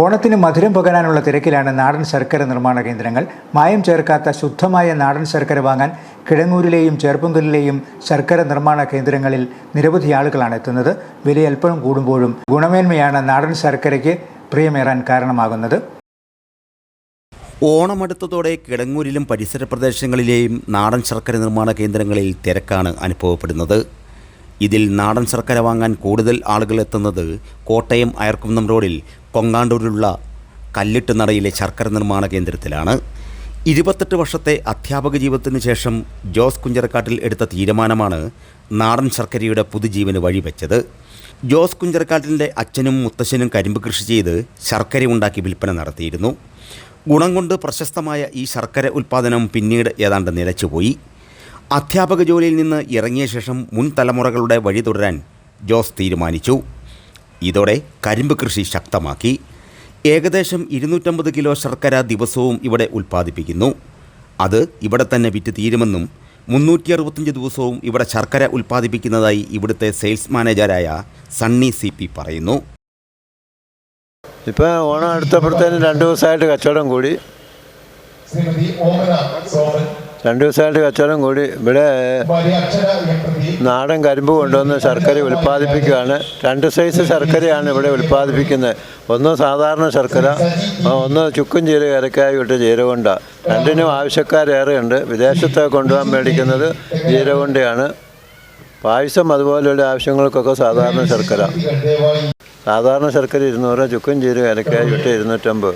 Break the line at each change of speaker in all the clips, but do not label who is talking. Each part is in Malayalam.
ഓണത്തിന് മധുരം പകരാനുള്ള തിരക്കിലാണ് നാടൻ ശർക്കര നിർമ്മാണ കേന്ദ്രങ്ങൾ. മായം ചേർക്കാത്ത ശുദ്ധമായ നാടൻ ശർക്കര വാങ്ങാൻ കിഴങ്ങൂരിലെയും ചേർപ്പുങ്കലിലെയും ശർക്കര നിർമ്മാണ കേന്ദ്രങ്ങളിൽ നിരവധി ആളുകളാണ് എത്തുന്നത്. വില അല്പം കൂടുമ്പോഴും ഗുണമേന്മയാണ് നാടൻ ശർക്കരയ്ക്ക് പ്രിയമേറാൻ കാരണമാകുന്നത്.
ഓണമെടുത്തതോടെ കിടങ്ങൂരിലും പരിസര പ്രദേശങ്ങളിലെയും നാടൻ ശർക്കര നിർമ്മാണ കേന്ദ്രങ്ങളിൽ തിരക്കാണ് അനുഭവപ്പെടുന്നത്. ഇതിൽ നാടൻ ശർക്കര വാങ്ങാൻ കൂടുതൽ ആളുകൾ എത്തുന്നത് കോട്ടയം അയർക്കുന്നം റോഡിൽ കൊങ്ങാണ്ടൂരിലുള്ള കല്ലിട്ട് നടയിലെ ശർക്കര നിർമ്മാണ കേന്ദ്രത്തിലാണ്. ഇരുപത്തെട്ട് വർഷത്തെ അധ്യാപക ജീവിതത്തിന് ശേഷം ജോസ് കുഞ്ചറക്കാട്ടിൽ എടുത്ത തീരുമാനമാണ് നാടൻ ശർക്കരയുടെ പുതുജീവന് വഴിവെച്ചത്. ജോസ് കുഞ്ചറക്കാട്ടിന്റെ അച്ഛനും മുത്തശ്ശനും കരിമ്പ് കൃഷി ചെയ്ത് ശർക്കര ഉണ്ടാക്കി വിൽപ്പന നടത്തിയിരുന്നു. ഗുണം കൊണ്ട് പ്രശസ്തമായ ഈ ശർക്കര ഉൽപ്പാദനം പിന്നീട് ഏതാണ്ട് നിലച്ചുപോയി. അധ്യാപക ജോലിയിൽ നിന്ന് ഇറങ്ങിയ ശേഷം മുൻ തലമുറകളുടെ വഴി തുടരാൻ ജോസ് തീരുമാനിച്ചു. ഇതോടെ കരിമ്പ് കൃഷി ശക്തമാക്കി. ഏകദേശം ഇരുന്നൂറ്റമ്പത് കിലോ ശർക്കര ദിവസവും ഇവിടെ ഉൽപ്പാദിപ്പിക്കുന്നു. അത് ഇവിടെ തന്നെ വിറ്റ് തീരുമെന്നും മുന്നൂറ്റി അറുപത്തഞ്ച് ദിവസവും ഇവിടെ ശർക്കര ഉൽപ്പാദിപ്പിക്കുന്നതായി ഇവിടുത്തെ സെയിൽസ് മാനേജരായ സണ്ണി സി പി പറയുന്നു.
ഇപ്പം ഓണം അടുത്തപ്പോഴത്തേനും രണ്ട് ദിവസമായിട്ട് കച്ചവടം കൂടി.
ശ്രീമതി ഓമന സോമൻ
രണ്ട് ദിവസമായിട്ട് കച്ചവടം കൂടി. ഇവിടെ നാടൻ കരിമ്പ് കൊണ്ടുവന്ന് ശർക്കര ഉൽപ്പാദിപ്പിക്കുകയാണ്. രണ്ട് സൈസ് ശർക്കരയാണ് ഇവിടെ ഉൽപ്പാദിപ്പിക്കുന്നത്. ഒന്ന് സാധാരണ ശർക്കര ഒന്ന് ചുക്കും ജീരക ഇരക്കായി വിട്ട് ജീരകൊണ്ട. രണ്ടിനും ആവശ്യക്കാരേറെയുണ്ട് വിദേശത്ത് കൊണ്ടുപോകാൻ മേടിക്കുന്നത് ജീരകൊണ്ടയാണ്. പായസം അതുപോലെയുള്ള ആവശ്യങ്ങൾക്കൊക്കെ സാധാരണ ശർക്കര. സാധാരണ ശർക്കര ഇരുന്നൂറ് ചുക്കും ജീരക ഇരക്കായി വിട്ട് ഇരുന്നൂറ്റമ്പത്.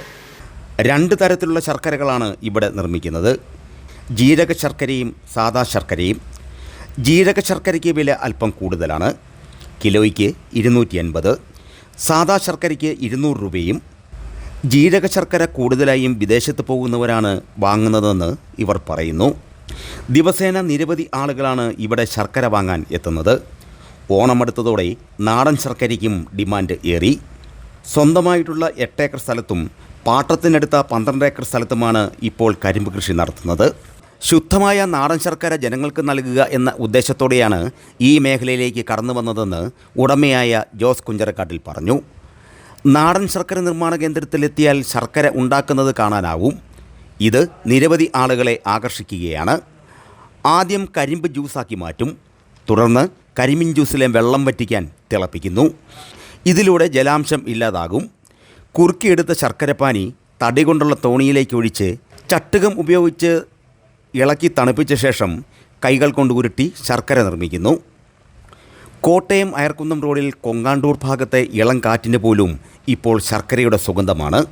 രണ്ട് തരത്തിലുള്ള ശർക്കരകളാണ് ഇവിടെ നിർമ്മിക്കുന്നത്. ജീരക ശർക്കരയും സാദാ ശർക്കരയും ജീരക ശർക്കരയ്ക്ക് വില അല്പം കൂടുതലാണ്. കിലോയ്ക്ക് ഇരുന്നൂറ്റി അൻപത് സാദാ ശർക്കരയ്ക്ക് ഇരുന്നൂറ് രൂപയും. ജീരക ശർക്കര കൂടുതലായും വിദേശത്ത് പോകുന്നവരാണ് വാങ്ങുന്നതെന്ന് ഇവർ പറയുന്നു. ദിവസേന നിരവധി ആളുകളാണ് ഇവിടെ ശർക്കര വാങ്ങാൻ എത്തുന്നത്. ഓണമെടുത്തതോടെ നാടൻ ശർക്കരയ്ക്കും ഡിമാൻഡ് ഏറി. സ്വന്തമായിട്ടുള്ള എട്ടേക്കർ സ്ഥലത്തും പാട്ടത്തിനടുത്ത പന്ത്രണ്ട് ഏക്കർ സ്ഥലത്തുമാണ് ഇപ്പോൾ കരിമ്പ് കൃഷി നടത്തുന്നത്. ശുദ്ധമായ നാടൻ ശർക്കര ജനങ്ങൾക്ക് നൽകുക എന്ന ഉദ്ദേശത്തോടെയാണ് ഈ മേഖലയിലേക്ക് കടന്നു വന്നതെന്ന് ഉടമയായ ജോസ് കുഞ്ചരക്കാട്ടിൽ പറഞ്ഞു. നാടൻ ശർക്കര നിർമ്മാണ കേന്ദ്രത്തിലെത്തിയാൽ ശർക്കര ഉണ്ടാക്കുന്നത് കാണാനാവും. ഇത് നിരവധി ആളുകളെ ആകർഷിക്കുകയാണ്. ആദ്യം കരിമ്പ് ജ്യൂസാക്കി മാറ്റും. തുടർന്ന് കരിമിൻ ജ്യൂസിലെ വെള്ളം വറ്റിക്കാൻ തിളപ്പിക്കുന്നു. ഇതിലൂടെ ജലാംശം ഇല്ലാതാകും. കുറുക്കിയെടുത്ത ശർക്കരപ്പാനി തടി കൊണ്ടുള്ള തോണിയിലേക്ക് ഒഴിച്ച് ചട്ടുകം ഉപയോഗിച്ച് ഇളക്കി തണുപ്പിച്ച ശേഷം കൈകൾ കൊണ്ട് ഉരുട്ടി ശർക്കര നിർമ്മിക്കുന്നു. കോട്ടയം അയർക്കുന്നം റോഡിൽ കൊങ്ങാണ്ടൂർ ഭാഗത്തെ ഇളം കാറ്റിന് പോലും ഇപ്പോൾ ശർക്കരയുടെ സുഗന്ധമാണ്.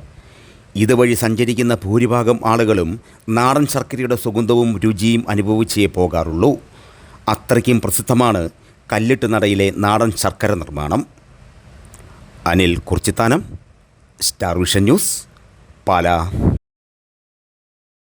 ഇതുവഴി സഞ്ചരിക്കുന്ന ഭൂരിഭാഗം ആളുകളും നാടൻ ശർക്കരയുടെ സുഗന്ധവും രുചിയും അനുഭവിച്ചേ പോകാറുള്ളൂ. അത്രയ്ക്കും പ്രസിദ്ധമാണ് കല്ലിട്ട് നടയിലെ നാടൻ ശർക്കര നിർമ്മാണം. Anil Kurichithanam star vision news Pala.